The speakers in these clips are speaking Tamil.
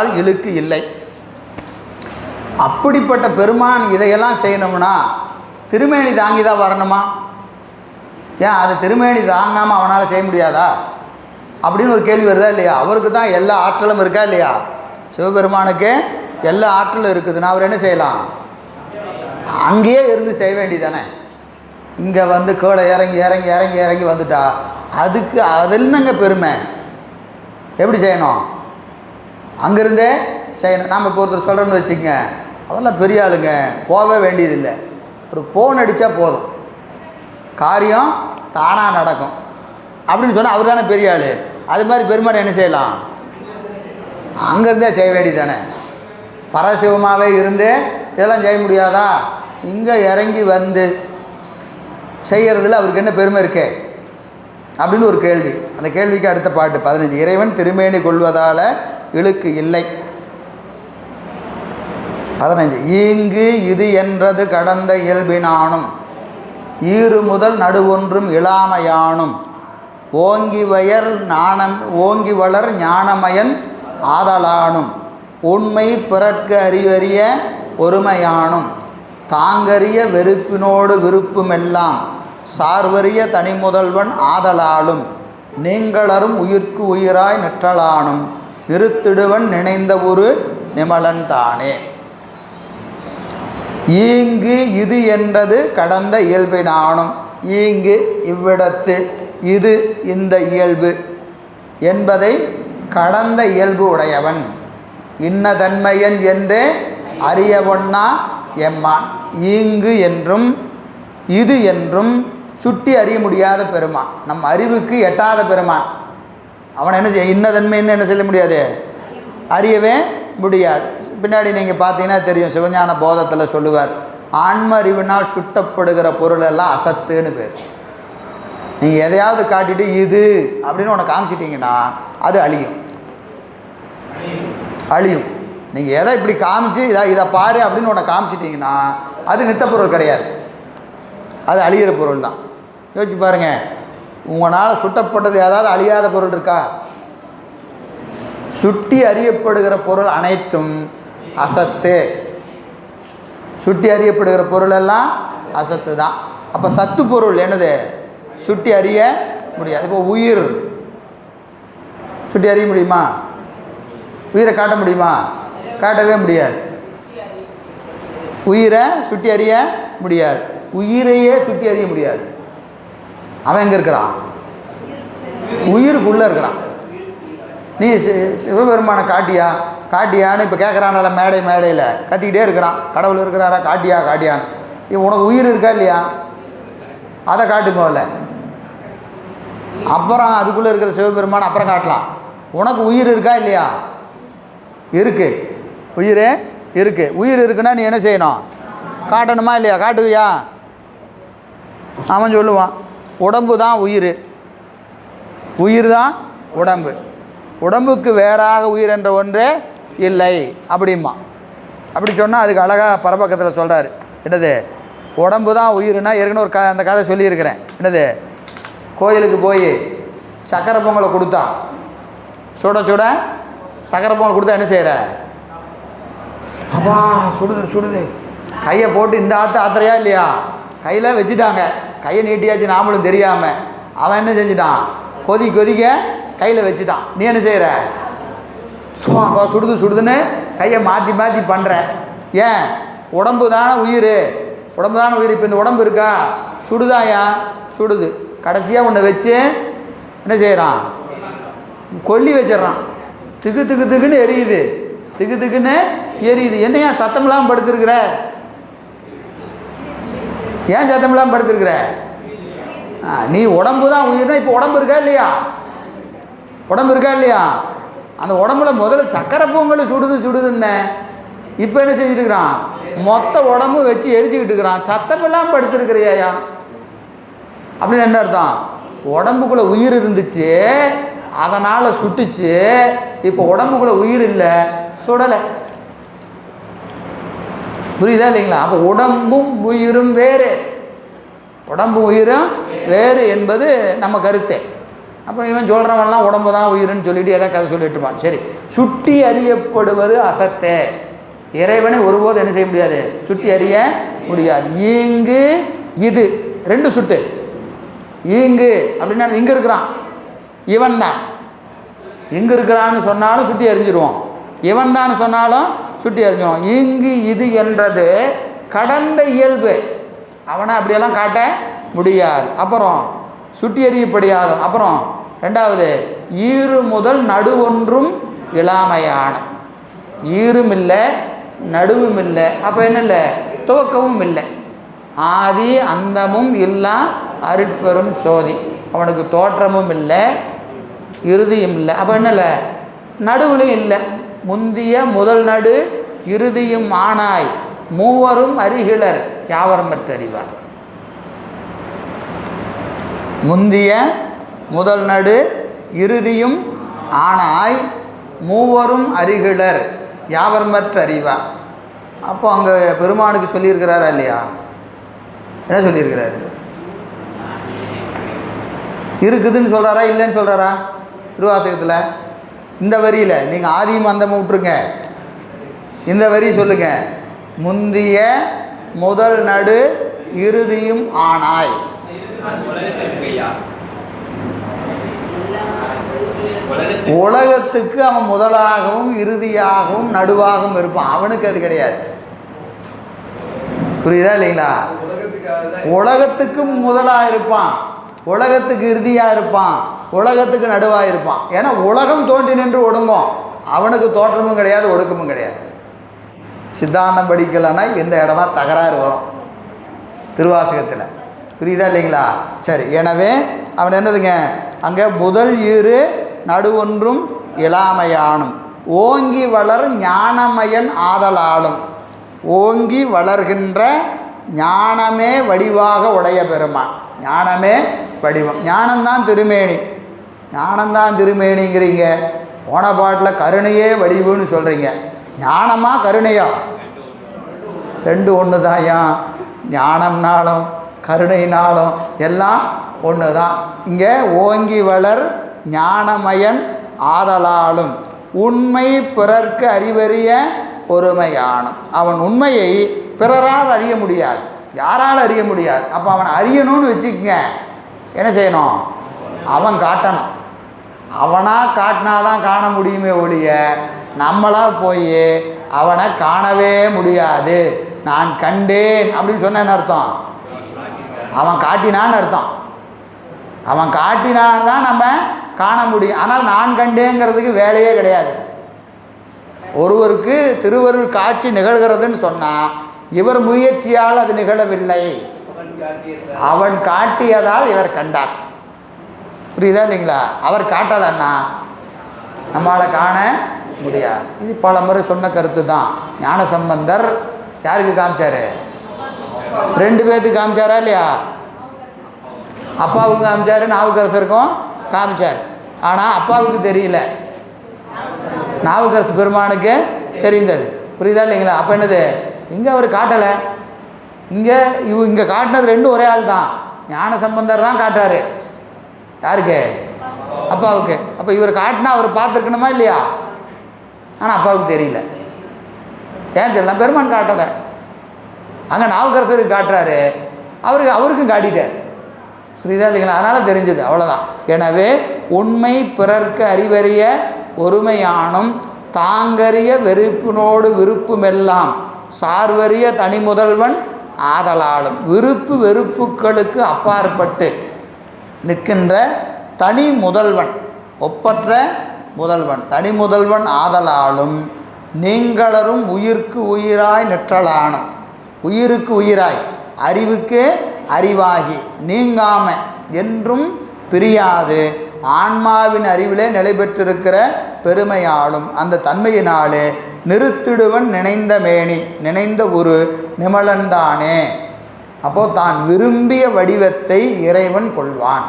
இழுக்கு இல்லை. அப்படிப்பட்ட பெருமான் இதையெல்லாம் செய்யணும்னா திருமேனி தாங்கி தான் வரணுமா? ஏன் அது திருமேனி தாங்காமல் அவனால் செய்ய முடியாதா? அப்படின்னு ஒரு கேள்வி வருதா இல்லையா? அவருக்கு தான் எல்லா ஆற்றலும் இருக்கா இல்லையா? சிவபெருமானுக்கு எல்லா ஆற்றலும் இருக்குதுன்னா அவர் என்ன செய்யலாம்? அங்கேயே இருந்து செய்ய வேண்டியதானே இங்கே வந்து கீழே இறங்கி இறங்கி இறங்கி இறங்கி வந்துட்டா. அதுக்கு அதில் என்னங்க பெருமை? எப்படி செய்யணும்? அங்கேருந்தே செய்யணும் நாம் இப்போ ஒருத்தர் சொல்கிறோன்னு வச்சுக்கங்க அதெல்லாம் பெரிய ஆளுங்க போகவே வேண்டியதில்லை. ஒரு ஃபோன் அடித்தா போதும். காரியம் தானாக நடக்கும். அப்படின்னு சொன்னால் அவர் தானே பெரிய ஆள். அது மாதிரி பெருமாள் என்ன செய்யலாம்? அங்கேருந்தே செய்ய வேண்டியதானே பரசிவமாகவே இருந்து இதெல்லாம் செய்ய முடியாதா? இங்கே இறங்கி வந்து செய்கிறதுல அவருக்கு என்ன பெருமை இருக்கே? அப்படின்னு ஒரு கேள்வி. அந்த கேள்விக்கு அடுத்த பாட்டு பதினஞ்சு இறைவன் திருமேனி கொள்வதால் இழுக்கு இல்லை. பதினஞ்சு ஈங்கு இது என்றது கடந்த இயல்பினானும் ஈறு முதல் நடுவொன்றும் இளாமையானும் ஓங்கி வயர் ஞானம் ஓங்கி வளர் ஞானமயன் ஆதலானும் உண்மை பிறர்க்கு அறிவறிய ஒருமையானும் தாங்கறிய வெறுப்பினோடு விருப்புமெல்லாம் சார்வறிய தனிமுதல்வன் ஆதலாலும் நீங்களரும் உயிர்க்கு உயிராய் நிற்றலானும். நிறுத்திடுவன் நினைந்த ஒரு நிமலன் தானே. ஈங்கு இது என்றது கடந்த இயல்பினானும் ஈங்கு இவ்விடத்து இது இந்த இயல்பு என்பதை கடந்த இயல்பு உடையவன். இன்னதன்மையன் என்றே அறியவொன்னா எம்மான். ஈங்கு என்றும் இது என்றும் சுட்டி அறிய முடியாத பெருமான். நம் அறிவுக்கு எட்டாத பெருமான். அவனை என்ன செய்ய இன்னதன்மைன்னு என்ன சொல்ல முடியாது? அறியவே முடியாது. பின்னாடி நீங்கள் பார்த்தீங்கன்னா தெரியும் சிவஞான போதத்தில் சொல்லுவார் ஆன்ம அறிவினால் சுட்டப்படுகிற பொருள் எல்லாம் அசத்துன்னு பேர். நீங்கள் எதையாவது காட்டிட்டு இது அப்படின்னு உனக்கு காமிச்சிட்டிங்கன்னா அது அழியும். அழியும். நீங்கள் எதை இப்படி காமிச்சு இதை இதை பாரு அப்படின்னு உன்னை காமிச்சிட்டிங்கன்னா அது நித்த பொருள் கிடையாது. அது அழியிற பொருள் தான் யோசிச்சு பாருங்கள் உங்களால் சுட்டப்பட்டது ஏதாவது அழியாத பொருள் இருக்கா? சுட்டி அறியப்படுகிற பொருள் அனைத்தும் அசத்து. சுட்டி அறியப்படுகிற பொருள் எல்லாம் அசத்து தான். அப்போ சத்து பொருள் என்னது? சுட்டி அறிய முடியாது. இப்போ உயிர். சுட்டி அறிய முடியுமா? உயிரை காட்ட முடியுமா? காட்டவே முடியாது. உயிரை சுட்டி அறிய முடியாது. உயிரையே சுட்டி அறிய முடியாது. அவன் எங்கே இருக்கிறான்? உயிருக்குள்ளே இருக்கிறான். நீ சி- சிவபெருமானை காட்டியா? காட்டியான்னு இப்போ கேட்குறானால மேடை மேடையில். கத்திக்கிட்டே இருக்கிறான். கடவுள் இருக்கிறாரா? காட்டியா காட்டியான்னு. இவன் உனக்கு உயிர் இருக்கா இல்லையா? அதை காட்டு அப்புறம் அதுக்குள்ளே இருக்கிற சிவபெருமான் அப்புறம் காட்டலாம். உனக்கு உயிர் இருக்கா இல்லையா? இருக்கு. உயிர் இருக்கு. உயிர் இருக்குன்னா நீ என்ன செய்யணும்? காட்டணுமா இல்லையா? காட்டுவியா? அவன் சொல்லுவான். உடம்பு தான் உயிர். உயிர் தான் உடம்பு. உடம்புக்கு வேறாக உயிர் என்ற ஒன்றே இல்லை அப்படிம்மா. அப்படி சொன்னால் அதுக்கு அழகாக பரபக்கத்தில் சொல்கிறார் என்னது? உடம்பு தான் உயிர்னா ஏற்கனவே ஒரு க அந்த கதை சொல்லியிருக்கிறேன். என்னது? கோயிலுக்கு போய் சக்கரை பொங்கலை கொடுத்தா. சுட சுட சக்கரை பொங்கல் கொடுத்தா என்ன செய்கிற அப்பா சுடுது சுடுது. கையை போட்டு இந்த ஆற்று ஆத்திரையா இல்லையா? கையில் வச்சுட்டாங்க. கையை நீட்டியாச்சு நாமளும் தெரியாமல் அவன் என்ன செஞ்சிட்டான்? கொதி கொதிக்க கையில் வச்சுட்டான். நீ என்ன செய்கிற சுவா சுடுது சுடுதுன்னு கையை மாற்றி மாற்றி பண்ணுற ஏன்? உடம்பு தானே உயிர். உடம்பு தானே உயிர். இப்போ இந்த உடம்பு இருக்கா? சுடுதாயா சுடுது. கடைசியாக உன்னை வச்சு என்ன செய்கிறான் கொல்லி வச்சிடுறான். திக்கு திக்கு திக்குன்னு எரியுது. திக்கு திக்குன்னு எரியுது. என்னையா சத்தம் இல்லாமல் ஏன் சத்தம் இல்லாமல் படுத்துருக்குற நீ உடம்பு தான் உயிர்னா இப்போ உடம்பு இருக்கா இல்லையா? உடம்பு இருக்கா இல்லையா? அந்த உடம்புல முதல்ல சக்கரை பொங்கல் சுடுது சுடுதுன்னே இப்போ என்ன செஞ்சுருக்கிறான்? மொத்த உடம்பு வச்சு எரிச்சுக்கிட்டு இருக்கிறான். சத்தமெல்லாம் இல்லாமல் அப்படின்னு என்ன அர்த்தம்? உடம்புக்குள்ளே உயிர் இருந்துச்சு அதனால் சுட்டுச்சு இப்போ உடம்புக்குள்ளே உயிர் இல்லை சுடலை. புரியுதா இல்லைங்களா? அப்போ உடம்பும் உயிரும் வேறு. உடம்பு உயிரும் வேறு என்பது நம்ம கருத்தே. அப்போ இவன் சொல்கிறவன்லாம் உடம்பு தான் உயிருன்னு சொல்லிட்டு எதாவது கதை சொல்லிட்டு இருப்பான். சரி சுட்டி அறியப்படுவது அசத்தே. இறைவனை ஒருபோதும் என்ன செய்ய முடியாது? சுட்டி அறிய முடியாது. ஈங்கு இது. ரெண்டு சுட்டு. ஈங்கு அப்படின்னா இங்கே இருக்கிறான். இவன் தான் எங்கே இருக்கிறான்னு சொன்னாலும் சுட்டி எறிஞ்சிருவோம் இவன் தான் சொன்னாலும் சுட்டி அறிஞ்சோம் இங்கு இது என்றது கடந்த இயல்பு. அவனை அப்படியெல்லாம் காட்ட முடியாது. அப்புறம் சுட்டி எறியப்படியாத அப்புறம் ரெண்டாவது ஈறு முதல் நடு ஒன்றும் இளாமையான. ஈரும் இல்லை நடுவும் இல்லை அப்போ என்ன இல்லை துவக்கமும் இல்லை. ஆதி அந்தமும் இல்லா அருட்பெரும் சோதி. அவனுக்கு தோற்றமும் இல்லை இறுதியும் இல்லை. அப்போ என்ன இல்லை நடுவுலையும் இல்லை. முந்திய முதல் நடு இறுதியும் ஆனாய். மூவரும் அறிகிலர் யாவரும் பெற்றறிவார். முந்திய முதல் நடு இறுதியும் ஆனாய். மூவரும் அறிகிலர் யாவரும் அறிவார் அப்போ அங்கே பெருமானுக்கு சொல்லியிருக்கிறாரா இல்லையா? என்ன சொல்லியிருக்கிறாரு? இருக்குதுன்னு சொல்கிறாரா இல்லைன்னு சொல்கிறாரா திருவாசகத்தில்? இந்த வரியில் நீங்கள் ஆதியும் அந்தமும் விட்டுருங்க. இந்த வரி சொல்லுங்க. முந்திய முதல் நடு இறுதியும் ஆனாய். உலகத்துக்கு அவன் முதலாகவும் இறுதியாகவும் நடுவாகவும் இருப்பான். அவனுக்கு அது கிடையாது. புரியுதா இல்லைங்களா? உலகத்துக்கும் முதலாக இருப்பான். உலகத்துக்கு இறுதியாக இருப்பான். உலகத்துக்கு நடுவாக இருப்பான் ஏன்னா உலகம் தோன்றி நின்று ஒடுங்கும். அவனுக்கு தோற்றமும் கிடையாது ஒடுக்கமும் கிடையாது. சித்தாந்தம் படிக்கலைன்னா இந்த இடம் தான் தகராறு வரும். திருவாசகத்தில். புரியுதா இல்லைங்களா? சரி எனவே அவன் என்னதுங்க? அங்கே முதல் ஈறு நடுவொன்றும் இளாமையானும். ஓங்கி வளர் ஞானமயன் ஆதலாலும். ஓங்கி வளர்கின்ற ஞானமே வடிவாக உடைய பெருமான். ஞானமே வடிவம். ஞானம்தான் திருமேனி. ஞானம்தான் திருமேனிங்கிறீங்க. போன பாட்டில் கருணையே வடிவுன்னு சொல்கிறீங்க ஞானமா கருணையா? ரெண்டு ஒன்று தான்யா ஞானம்னாலும் கருணைனாலும் எல்லாம் ஒன்று தான் இங்கே ஓங்கி வளர் ஞானமயன் ஆதலாலும். உண்மை பிறர்க்கு அறிவறிய பொறுமையானும். அவன் உண்மையை பிறரால் அறிய முடியாது. யாரால் அறிய முடியாது? அப்போ அவன் அறியணும்னு வச்சுக்கங்க. என்ன செய்யணும்? அவன் காட்டணும். அவனாக காட்டினாதான் காண முடியுமே ஒழிய நம்மளாக போய் அவனை காணவே முடியாது. நான் கண்டேன் அப்படின்னு சொன்னேன்னு அர்த்தம்? அவன் காட்டினான்னு அர்த்தம். அவன் காட்டினான் தான் நம்ம காண முடியும். ஆனால் நான் கண்டேங்கிறதுக்கு வேலையே கிடையாது. ஒருவருக்கு திருவருள் காட்சி நிகழ்கிறதுன்னு சொன்னால் இவர் முயற்சியால் அது நிகழவில்லை. அவன் காட்டியதால் இவர் கண்டார். புரியுதா இல்லைங்களா? அவர் காட்டலைன்னா நம்மளால் காண முடியாது. இது பல முறை சொன்ன கருத்து தான் ஞான சம்பந்தர் யாருக்கு காமிச்சாரு? ரெண்டு பேர்த்துக்கு காமிச்சாரா இல்லையா? அப்பாவுக்கு காமிச்சாரு நாவுக்கரசருக்கும் காமிச்சார். ஆனால் அப்பாவுக்கு தெரியல. நாவுக்கரசு பெருமானுக்கு தெரிந்தது. புரியுதா இல்லைங்களா? அப்போ என்னது? இங்கே அவர் காட்டலை. இங்கே இவ இங்கே காட்டினது ரெண்டும் ஒரே ஆள் தான் ஞான சம்பந்தர் தான் காட்டுறாரு. யாருக்கு? அப்பாவுக்கு. அப்போ இவர் காட்டினா அவர் பார்த்துருக்கணுமா இல்லையா? ஆனால் அப்பாவுக்கு தெரியல. ஏன் தெரியல? பெருமான் காட்டலை. அங்கே நாவுக்கரசருக்கு காட்டுறாரு. அவருக்கு அவருக்கும் காட்டிட்டார். புரியுதா இல்லைங்களா? அதனால் தெரிஞ்சது. அவ்வளோதான் எனவே உண்மை பிறர்க்கு அறிவறிய ஒருமையானும் தாங்கறிய வெறுப்பினோடு விருப்புமெல்லாம் சார்வறிய தனி முதல்வன் ஆதலாலும். விருப்பு வெறுப்புகளுக்கு அப்பாற்பட்டு நிற்கின்ற தனி முதல்வன் ஒப்பற்ற முதல்வன் தனி முதல்வன் ஆதலாலும் நீங்களரும் உயிர்க்கு உயிராய் நிற்றலானும் உயிருக்கு உயிராய் அறிவுக்கு அறிவாகி நீங்காம என்றும் பிரியாது. ஆன்மாவின் அறிவிலே நிலை பெற்றிருக்கிற பெருமையாலும் அந்த தன்மையினாலே நிறுத்திடுவன் நினைந்த மேனி நினைந்த ஒரு நிமலன்தானே அப்போது தான் விரும்பிய வடிவத்தை இறைவன் கொள்வான்.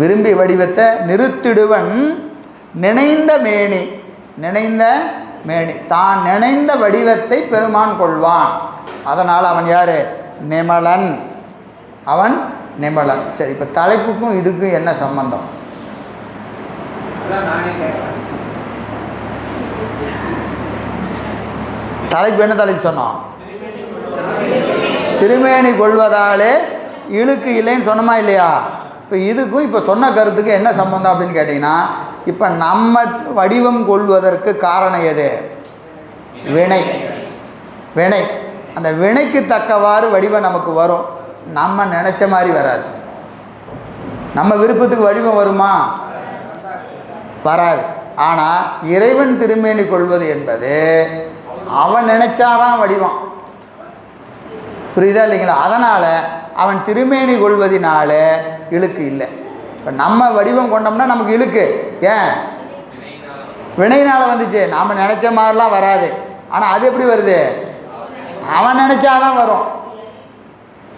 விரும்பிய வடிவத்தை நிறுத்திடுவன் நினைந்த மேனி நினைந்த மேனி. தான் நினைந்த வடிவத்தை பெருமான் கொள்வான். அதனால் அவன் யார்? நிமலன். அவன் நிமலன். சரி இப்போ தலைப்புக்கும் இதுக்கும் என்ன சம்பந்தம்? தலைப்பு என்ன தலைப்பு சொன்னோம் திருமேனி கொள்வதாலே இழுக்கு இல்லைன்னு சொன்னோமா இல்லையா? இப்போ இதுக்கும் இப்போ சொன்ன கருத்துக்கு என்ன சம்பந்தம் அப்படின்னு கேட்டிங்கன்னா இப்போ நம்ம வடிவம் கொள்வதற்கு காரணம் எது? வினை. வினை. அந்த வினைக்கு தக்கவாறு வடிவம் நமக்கு வரும். நம்ம நினச்ச மாதிரி வராது. நம்ம விருப்பத்துக்கு வடிவம் வருமா? வராது. ஆனால் இறைவன் திருமேனி கொள்வது என்பது அவன் நினச்சாதான் வடிவம். புரியுதா இல்லைங்களா? அதனால் அவன் திருமேனி கொள்வதினால இழுக்கு இல்லை. இப்போ நம்ம வடிவம் கொண்டோம்னா நமக்கு இழுக்கு. ஏன்? வினையினால் வந்துச்சு. நாம் நினச்ச மாதிரிலாம் வராது. ஆனால் அது எப்படி வருது? அவன் நினச்சாதான் வரும்.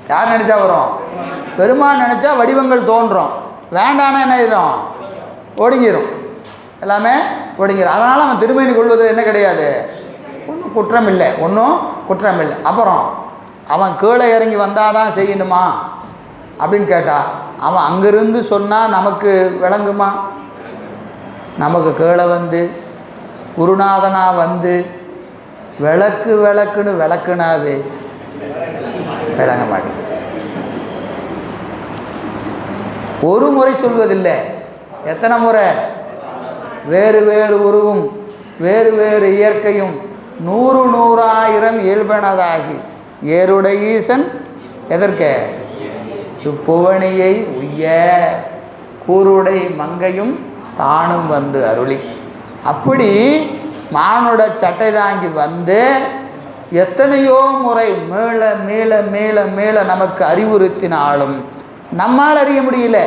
யார் நினச்சா வரும்? பெருமான் நினச்சா வடிவங்கள் தோன்றும். வேண்டானா என்ன ஆயிரும்? ஒடுங்கிடும் எல்லாமே ஒடுங்கிரும். அதனால் அவன் திருமேனி கொள்வதில் என்ன கிடையாது? ஒன்றும் குற்றம் இல்லை. ஒன்றும் குற்றம் இல்லை. அப்புறம்? அவன் கீழே இறங்கி வந்தால் தான் செய்யணுமா? அப்படின்னு கேட்டா அவன் அங்கிருந்து சொன்னால் நமக்கு விளங்குமா? நமக்கு கீழே வந்து குருநாதனா வந்து விளக்கு விளக்குன்னு விளக்குனாவே விளங்க மாட்டேங்குது. ஒரு முறை சொல்வதில்லை. எத்தனை முறை? வேறு வேறு உருவும் வேறு வேறு இயற்கையும் நூறு நூறாயிரம் இயல்பனதாகி ஏருடைய ஈசன் எதற்க? இப்புவனியை உய்ய கூருடை மங்கையும் தானும் வந்து அருளி. அப்படி மானுட சட்டை தாங்கி வந்து எத்தனையோ முறை மேல மேல மேல மேல நமக்கு அறிவுறுத்தினாலும் நம்மால் அறிய முடியல.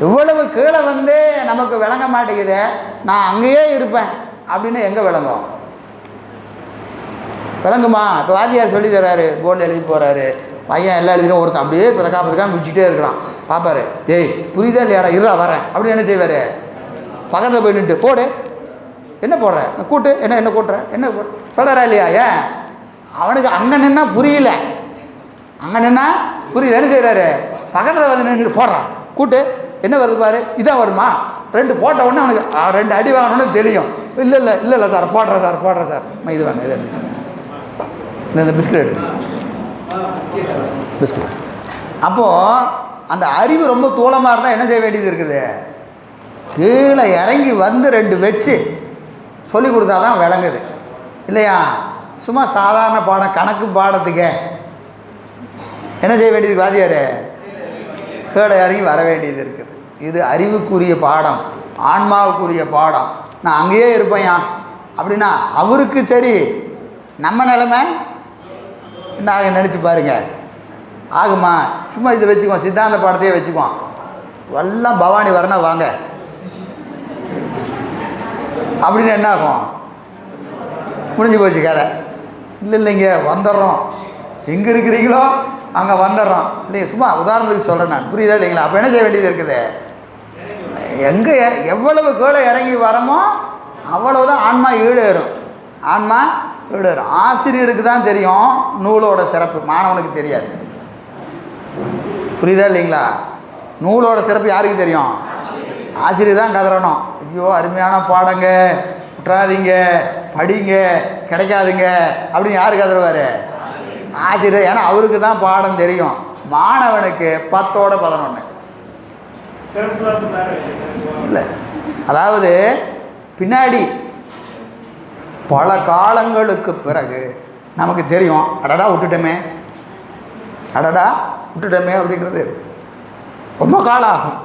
இவ்வளவு கீழே வந்து நமக்கு விளங்க மாட்டேங்குதே. நான் அங்கேயே இருப்பேன் அப்படின்னு எங்கே விளங்கும்? விளங்குமா? இப்போ வாத்தியார் சொல்லி தர்றாரு போர்டில் எழுதி போகிறாரு பையன் எல்லாம் எழுதினும் ஒருத்தன் அப்படியே பதக்கா பதக்கா முடிச்சுட்டே இருக்கிறான். பார்ப்பாரு ஏய் புரியுதா இல்லையாடா? இருறா வரேன். அப்படின்னு என்ன செய்வார்? பக்கத்தில் போய் நின்று போடு. என்ன போடுற? கூட்டு. என்ன என்ன கூட்டுற? என்ன சொல்கிறா இல்லையா? ஏன் அவனுக்கு அங்கே நின்னா புரியல. அங்கே நின்னா புரியல. என்ன செய்கிறாரு பக்கத்தில் வந்து நின்று போடுறான் கூட்டு. என்ன வருது பாரு? இதான் வருமா? ரெண்டு போட்ட உடனே அவனுக்கு ரெண்டு அடி வாங்கணும்னு தெரியும். இல்லை இல்லை இல்லை இல்லை சார் போடுறேன் சார் போடுறேன் சார். இது வேணும் இது இந்த இந்த பிஸ்கட். எடுங்க பிஸ்கட். அப்போது அந்த அறிவு ரொம்ப தூளமாக இருந்தால் என்ன செய்ய வேண்டியது இருக்குது? கீழே இறங்கி வந்து ரெண்டு வச்சு சொல்லி கொடுத்தா தான் விளங்குது. இல்லையா? சும்மா சாதாரண பாடம் கணக்கு பாடத்துக்கே. என்ன செய்ய வேண்டியது வாதியார் கீழே இறங்கி வர வேண்டியது இருக்குது. இது அறிவுக்குரிய பாடம் ஆன்மாவுக்குரிய பாடம். நான் அங்கேயே இருப்பேன் அப்படின்னா அவருக்கு சரி நம்ம நிலமை என்ன ஆகும் நினச்சி பாருங்க. ஆகுமா? சும்மா இதை வச்சுக்குவோம் சித்தாந்த பாடத்தையே வச்சுக்குவோம் எல்லாம் பவானி வரணும் வாங்க. அப்படின்னு என்ன ஆகும்? முடிஞ்சு போச்சு கதை. இல்லை இல்லைங்க வந்துடுறோம். எங்கே இருக்கிறீங்களோ அங்கே வந்துடுறோம். இல்லைங்க சும்மா உதாரணத்துக்கு சொல்கிறேன் நான். புரியுதா இல்லைங்களா? அப்போ என்ன செய்ய வேண்டியது இருக்குது? எங்கே எவ்வளவு கீழே இறங்கி வரமோ அவ்வளவுதான் ஆன்மா ஈடேறும். ஆன்மா ஈடேறும் ஆசிரியருக்கு தான் தெரியும் நூலோட சிறப்பு. மாணவனுக்கு தெரியாது. புரியுதா இல்லைங்களா? நூலோட சிறப்பு யாருக்கு தெரியும்? ஆசிரியர் தான் கதறணும். ஐயோ அருமையான பாடங்க. விட்றாதீங்க படிங்க. கிடைக்காதுங்க. அப்படின்னு யார் கதறுவார்? ஆசிரியர். ஏன்னா அவருக்கு தான் பாடம் தெரியும். மாணவனுக்கு பத்தோட பதினொன்று இல்லை. அதாவது பின்னாடி பல காலங்களுக்கு பிறகு நமக்கு தெரியும் அடடா விட்டுட்டோமே. அடடா விட்டுட்டோமே அப்படிங்கிறது ரொம்ப காலம் ஆகும்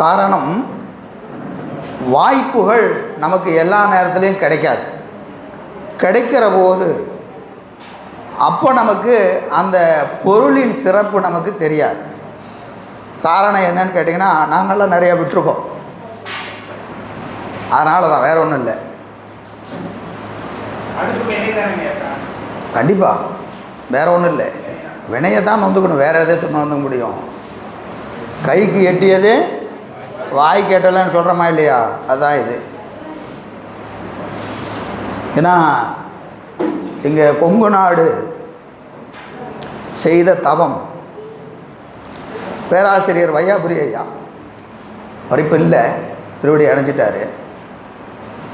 காரணம் வாய்ப்புகள் நமக்கு எல்லா நேரத்துலையும் கிடைக்காது. கிடைக்கிற போது அப்போ நமக்கு அந்த பொருளின் சிறப்பு நமக்கு தெரியாது. காரணம் என்னன்னு கேட்டிங்கன்னா நாங்கள்லாம் நிறையா விட்டுருக்கோம். அதனால தான் வேற ஒன்றும் இல்லை. கண்டிப்பாக வேற ஒன்றும் இல்லை. வினையை தான் நொந்துக்கணும். வேறு எதை சொன்ன வந்து முடியும்? கைக்கு எட்டியது வாய் கேட்டலன்னு சொல்கிறோமா இல்லையா? அதான் இது. ஏன்னா இங்கே கொங்கு நாடு செய்த தவம். பேராசிரியர் வையாபுரி ஐயா அவர் இப்போ இல்லை திருவடி அணைஞ்சிட்டார்.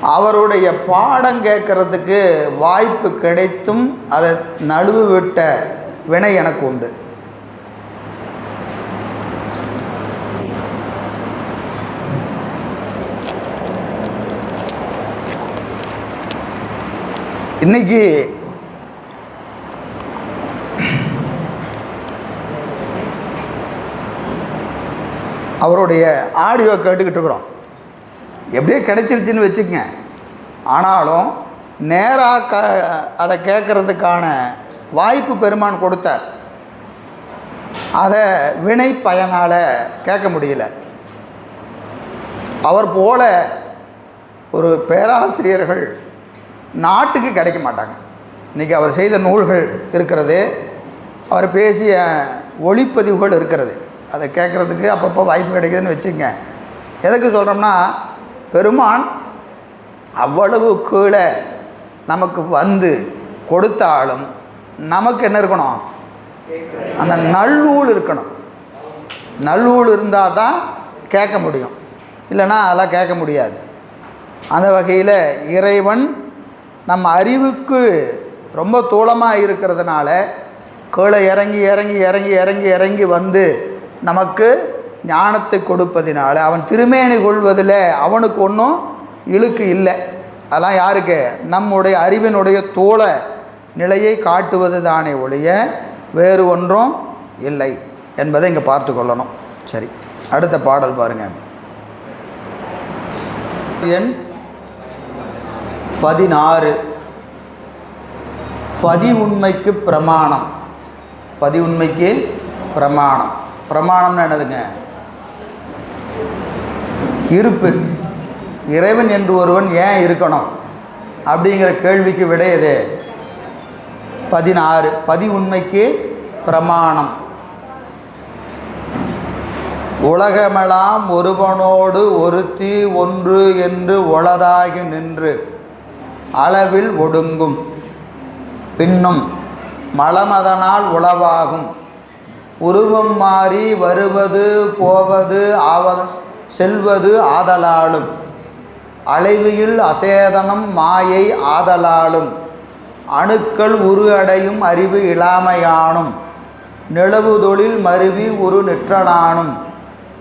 அவருடைய பாடம் கேட்குறதுக்கு வாய்ப்பு கிடைத்தும் அதை நழுவு விட்ட வினை எனக்கு உண்டு. இன்னைக்கு அவருடைய ஆடியோ கேட்டுக்கிட்டு இருக்கிறோம். எப்படியோ கிடைச்சிருச்சுன்னு வச்சுக்கங்க. ஆனாலும் நேராக க அதை கேட்குறதுக்கான வாய்ப்பு பெருமான் கொடுத்தார். அதை வினை பயனால் கேட்க முடியல. அவர் போல ஒரு பேராசிரியர்கள் நாட்டுக்கு கிடைக்க மாட்டாங்க. இன்றைக்கி அவர் செய்த நூல்கள் இருக்கிறது அவர் பேசிய ஒளிப்பதிவுகள் இருக்கிறது. அதை கேட்குறதுக்கு அப்பப்போ வாய்ப்பு கிடைக்குதுன்னு வச்சுக்கங்க. எதுக்கு சொல்கிறோம்னா பெருமான் அவ்வளவு கீழே நமக்கு வந்து கொடுத்தாலும் நமக்கு என்ன இருக்கணும்? அந்த நல்லூல் இருக்கணும். நல்லூல் இருந்தால் தான் கேட்க முடியும். இல்லைன்னா அதெல்லாம் கேட்க முடியாது. அந்த வகையில் இறைவன் நம்ம அறிவுக்கு ரொம்ப தூளமாக இருக்கிறதுனால கீழே இறங்கி இறங்கி இறங்கி இறங்கி இறங்கி வந்து நமக்கு ஞானத்தை கொடுப்பதினால அவன் திருமேனி கொள்வதில் அவனுக்கு ஒன்றும் இழுக்கு இல்லை. அதெல்லாம் யாருக்கு? நம்முடைய அறிவினுடைய தோள நிலையை காட்டுவது தானே ஒழிய வேறு ஒன்றும் இல்லை என்பதை இங்கே பார்த்து கொள்ளணும். சரி அடுத்த பாடல் பாருங்கள் என் பதினாறு. பதி உண்மைக்கு பிரமாணம். பதி உண்மைக்கு பிரமாணம். பிரமாணம்னு என்னதுங்க? இருப்பு. இறைவன் என்று ஒருவன் ஏன் இருக்கணும்? அப்படிங்கிற கேள்விக்கு விடை பதினாறு. பதி உண்மைக்கு பிரமாணம். உலகமெல்லாம் ஒருவனோடு ஒருத்தி ஒன்று என்று ஒளதாகி நின்று அளவில் ஒடுங்கும். பின்னும் மலமதனால் உளவாகும். உருவம் மாறி வருவது போவது ஆவ செல்வது ஆதலாலும். அலைவியில் அசேதனம் மாயை ஆதலாலும். அணுக்கள் உரு அடையும் அறிவு இளாமையானும். நிலவு தொழில் மருவி உரு நிற்றலானும்.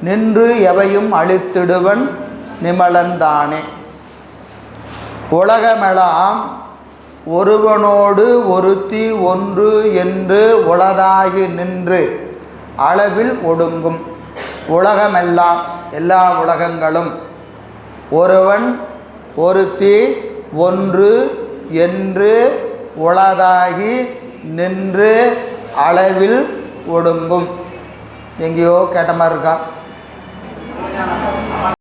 நின்று எவையும் அழித்திடுவன் நிமலன்தானே உலகமெல்லாம் ஒருவனோடு ஒருத்தி ஒன்று என்று உளதாகி நின்று அளவில் ஒடுங்கும். உலகமெல்லாம் எல்லா உலகங்களும் ஒருவன் ஒருத்தி ஒன்று என்று உளதாகி நின்று அளவில் ஒடுங்கும். எங்கேயோ கேட்ட மாதிரி இருக்கா?